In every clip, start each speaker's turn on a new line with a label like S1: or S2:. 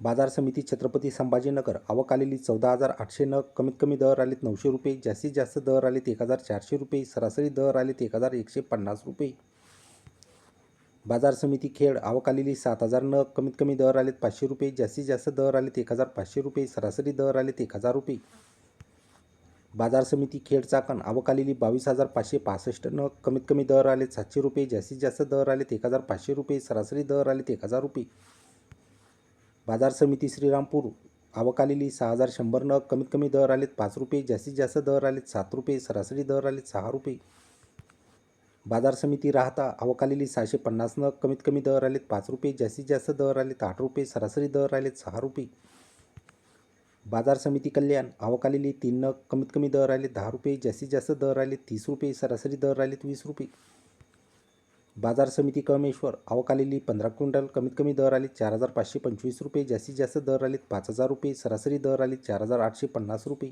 S1: बाजार समिती छत्रपती संभाजीनगर. आवक आलेली चौदा हजार आठशे नग कमीत कमी दर आलेत नऊशे रुपये जास्तीत जास्त दर आलेत एक हजार चारशे रुपये सरासरी दर आलेत एक हजार एकशे पन्नास रुपये. बाजार समिती खेड आवक आलेली सात हजार नग कमीत कमी दर आलेत पाचशे रुपये जास्तीत जास्त दर आलेत एक हजार पाचशे रुपये सरासरी दर आलेत एक हजार रुपये. बाजार समिती खेड चाकण आवक आलेली बावीस हजार पाचशे पासष्ट नग कमीत कमी दर आलेत सातशे रुपये जास्तीत जास्त दर आलेत एक हजार पाचशे रुपये सरासरी दर आलेत एक हजार रुपये. बाजार समिती श्रीरामपूर. अवकालेली सहा हजार शंभर नग कमीत कमी दर आलेत पाच रुपये जास्तीत जास्त दर आलेत सात रुपये सरासरी दर आलेत सहा रुपये. बाजार समिती राहता अवकालेली सहाशे पन्नास नग कमीत कमी दर आलेत पाच रुपये जास्तीत जास्त दर आलेत आठ रुपये सरासरी दर आलेत सहा रुपये. बाजार समिती कल्याण अवकालेली तीन नग कमीत कमी दर आले दहा रुपये जास्तीत जास्त दर आले तीस रुपये सरासरी दर आलेत वीस रुपये. बाजार समिती कमेश्वर आवक आलेली पंधरा क्विंटल कमीत कमी दर आले चार हजार पाचशे पंचवीस रुपये जास्तीत जास्त दर आलेत पाच हजार रुपये सरासरी दर आले चार हजार आठशे पन्नास रुपये.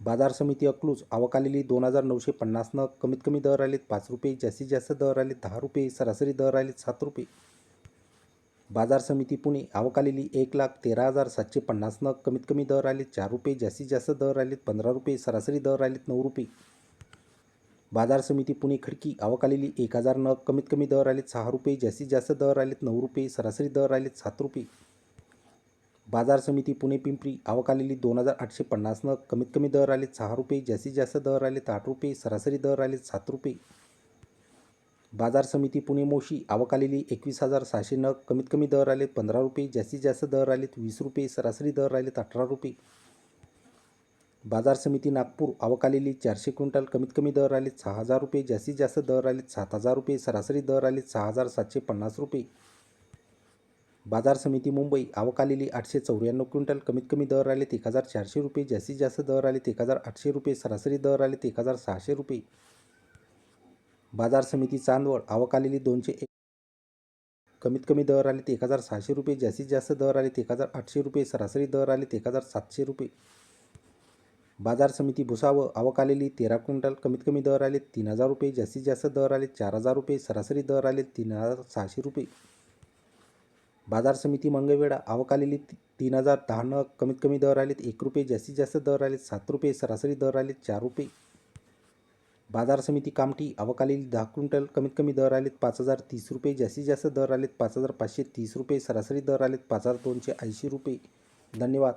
S1: बाजार समिती अकलूज आवक आलेली दोन हजार नऊशे पन्नास नग कमीत कमी दर आलेत पाच रुपये जास्तीत जास्त दर आले दहा रुपये सरासरी दर आले सात रुपये. बाजार समिती पुणे आवक आलेली एक लाख तेरा हजार सातशे पन्नास नग कमीत कमी दर आले चार रुपये जास्तीत जास्त दर आलेत पंधरा रुपये सरासरी दर आलेत नऊ रुपये. बाजार समिती पुणे खडकी आवकालेली एक हजार नग कमीत कमी दर आलेत सहा रुपये जास्तीत जास्त दर आलेत नऊ रुपये सरासरी दर आलेत सात रुपये. बाजार समिती पुणे पिंपरी आवकालेली दोन हजार आठशे पन्नास नग कमीत कमी दर आलेत सहा रुपये जास्तीत जास्त दर आलेत आठ रुपये सरासरी दर आलेत सात रुपये. बाजार समिती पुणे मोशी आवकालेली एकवीस हजार सहाशे नग कमीत कमी दर आलेत पंधरा रुपये जास्तीत जास्त दर आलेत वीस रुपये सरासरी दर आलेत अठरा रुपये. बाजार समिती नागपूर आवकालेली चारशे क्विंटल कमीत कमी दर आलेत सहा हजार रुपये जास्तीत जास्त दर आलेत सात हजार रुपये सरासरी दर आलेत सहा हजार सातशे पन्नास रुपये. बाजार समिती मुंबई आवकालेली आठशे चौऱ्याण्णव क्विंटल कमीत कमी दर आलेत एक हजार चारशे रुपये जास्तीत जास्त दर आलेत एक हजार आठशे रुपये सरासरी दर आलेत एक हजार सहाशे रुपये. बाजार समिती चांदवड आवकालेली दोनशे एक कमीत कमी दर आलेत एक हजार सहाशे रुपये जास्तीत जास्त दर आलेत एक हजार आठशे रुपये सरासरी दर आलेत एक हजार सातशे रुपये. बाजार समिती भुसावं आवक आलेली तेरा क्विंटल कमीत कमी दर आले तीन हजार रुपये जास्तीत जास्त दर आले चार हजार रुपये सरासरी दर आले तीन हजार सहाशे रुपये. बाजार समिती मंगळवेढा आवक आलेली तीन हजार दहा नग कमीत कमी दर आलेत एक रुपये जास्तीत जास्त दर आलेत सात रुपये सरासरी दर आले चार रुपये. बाजार समिती कामठी आवक आलेली दहा क्विंटल कमीत कमी दर आलेत पाच हजार तीस रुपये जास्तीत जास्त दर आलेत पाच हजार पाचशे तीस रुपये सरासरी दर आलेत पाच हजार दोनशे ऐंशी रुपये. धन्यवाद.